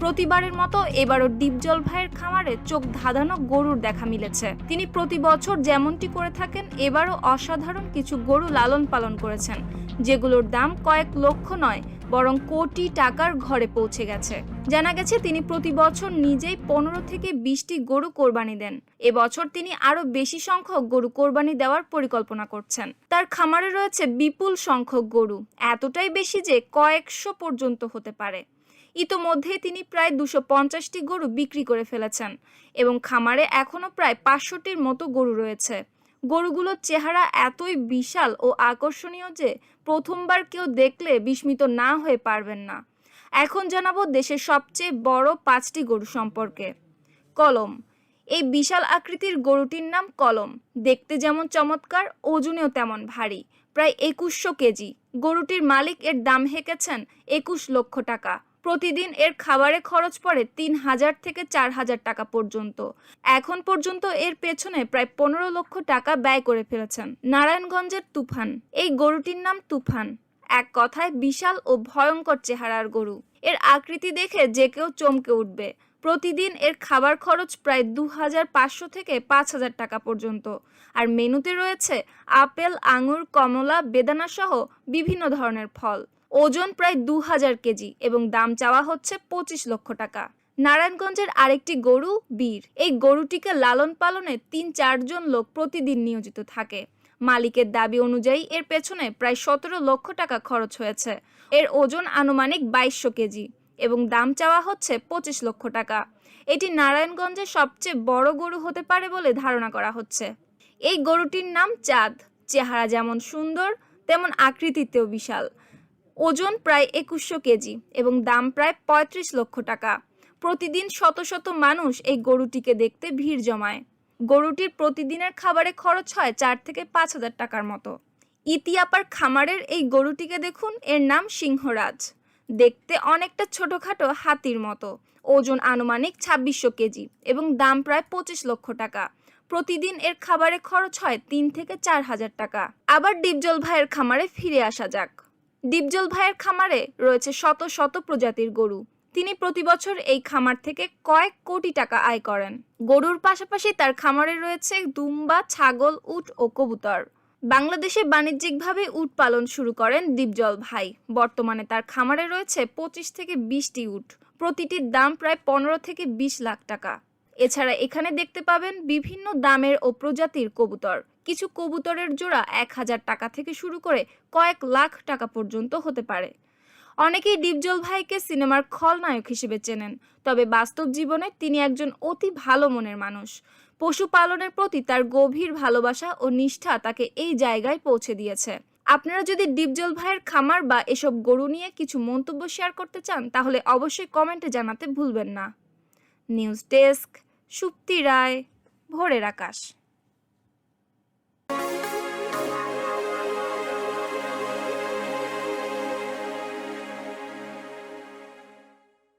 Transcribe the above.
প্রতিবারের মতো এবারও ডিপজল ভাইয়ের খামারে চোখ ধাঁধানো গরুর দেখা মিলেছে। তিনি প্রতি বছর যেমনটি করে থাকেন, এবারও অসাধারণ কিছু গরু লালন পালন করেছেন, যেগুলোর দাম কয়েক লক্ষ নয়, বরং কোটি টাকার ঘরে পৌঁছে গেছে। জানা গেছে, তিনি প্রতি বছর নিজেই পনেরো থেকে বিশটি গরু কোরবানি দেন। এবছর তিনি আরও বেশি সংখ্যক গরু কোরবানি দেওয়ার পরিকল্পনা করছেন। তার খামারে রয়েছে বিপুল সংখ্যক গরু, এতটাই বেশি যে কয়েকশো পর্যন্ত হতে পারে। ইতোমধ্যেই তিনি প্রায় দুশো পঞ্চাশটি গরু বিক্রি করে ফেলেছেন এবং খামারে এখনও প্রায় পাঁচশোটির মতো গরু রয়েছে। গরুগুলোর চেহারা এতই বিশাল ও আকর্ষণীয় যে প্রথমবার কেউ দেখলে বিস্মিত না হয়ে পারবেন না। এখন জানাব দেশের সবচেয়ে বড় পাঁচটি গরু সম্পর্কে। কলম। এই বিশাল আকৃতির গরুটির নাম কলম। দেখতে যেমন চমৎকার, ওজনেও তেমন ভারী, প্রায় একুশশো কেজি। গরুটির মালিক এর দাম হেঁকেছেন একুশ লক্ষ টাকা। প্রতিদিন এর খাবারে খরচ পড়ে তিন হাজার থেকে চার হাজার টাকা পর্যন্ত। এখন পর্যন্ত এর পেছনে প্রায় পনেরো লক্ষ টাকা ব্যয় করে ফেলেছেন নারায়ণগঞ্জের তুফান। এই গরুটির নাম তুফান। এক কথায় বিশাল ও ভয়ঙ্কর চেহারার গরু। এর আকৃতি দেখে যে কেউ চমকে উঠবে। প্রতিদিন এর খাবার খরচ প্রায় দু হাজার পাঁচশো থেকে পাঁচ হাজার টাকা পর্যন্ত। আর মেনুতে রয়েছে আপেল, আঙুর, কমলা বেদানা সহ বিভিন্ন ধরনের ফল। ওজন প্রায় দু হাজার কেজি এবং দাম চাওয়া হচ্ছে পঁচিশ লক্ষ টাকা। নারায়ণগঞ্জের আরেকটি গরু, বীর। এই গরুটিকে লালন পালনে তিন চারজন লোক প্রতিদিন নিয়োজিত থাকে। মালিকের দাবি অনুযায়ী এর পেছনে প্রায় সতেরো লক্ষ টাকা খরচ হয়েছে। এর ওজন আনুমানিক বাইশশো কেজি এবং দাম চাওয়া হচ্ছে পঁচিশ লক্ষ টাকা। এটি নারায়ণগঞ্জের সবচেয়ে বড় গরু হতে পারে বলে ধারণা করা হচ্ছে। এই গরুটির নাম চাঁদ। চেহারা যেমন সুন্দর, তেমন আকৃতিতেও বিশাল। ওজন প্রায় একুশশো কেজি এবং দাম প্রায় পঁয়ত্রিশ লক্ষ টাকা। প্রতিদিন শত শত মানুষ এই গরুটিকে দেখতে ভিড় জমায়। গরুটির প্রতিদিনের খাবারে খরচ হয় চার থেকে পাঁচ হাজার টাকার মতো। ইতিয়াপার খামারের এই গরুটিকে দেখুন, এর নাম সিংহরাজ। দেখতে অনেকটা ছোটখাটো হাতির মতো। ওজন আনুমানিক ছাব্বিশশো কেজি এবং দাম প্রায় পঁচিশ লক্ষ টাকা। প্রতিদিন এর খাবারে খরচ হয় তিন থেকে চার হাজার টাকা। আবার ডিপজল ভাইয়ের খামারে ফিরে আসা যাক। ডিপজল ভাইয়ের খামারে রয়েছে শত শত প্রজাতির গরু। তিনি প্রতি বছর এই খামার থেকে কয়েক কোটি টাকা আয় করেন। গরুর পাশাপাশি তার খামারে রয়েছে দুম্বা, ছাগল, উট ও কবুতর। বাংলাদেশে বাণিজ্যিকভাবে উট পালন শুরু করেন দীপজল ভাই। বর্তমানে তার খামারে রয়েছে পঁচিশ থেকে বিশটি উট। প্রতিটির দাম প্রায় পনেরো থেকে বিশ লাখ টাকা। এছাড়া এখানে দেখতে পাবেন বিভিন্ন দামের ও প্রজাতির কবুতর। কিছু কবুতরের জোড়া এক হাজার টাকা থেকে শুরু করে কয়েক লাখ টাকা পর্যন্ত হতে পারে। অনেকেই ডিপজল ভাইকে সিনেমার খলনায়ক হিসেবে চেনেন, তবে বাস্তব জীবনে তিনি একজন অতি ভালো মনের মানুষ। পশুপালনের প্রতি তার গভীর ভালোবাসা ও নিষ্ঠা তাকে এই জায়গায় পৌঁছে দিয়েছে। আপনারা যদি ডিপজল ভাইয়ের খামার বা এসব গরু নিয়ে কিছু মন্তব্য শেয়ার করতে চান, তাহলে অবশ্যই কমেন্টে জানাতে ভুলবেন না। নিউজ ডেস্ক, সুপ্তি রায়, ভোরের আকাশ।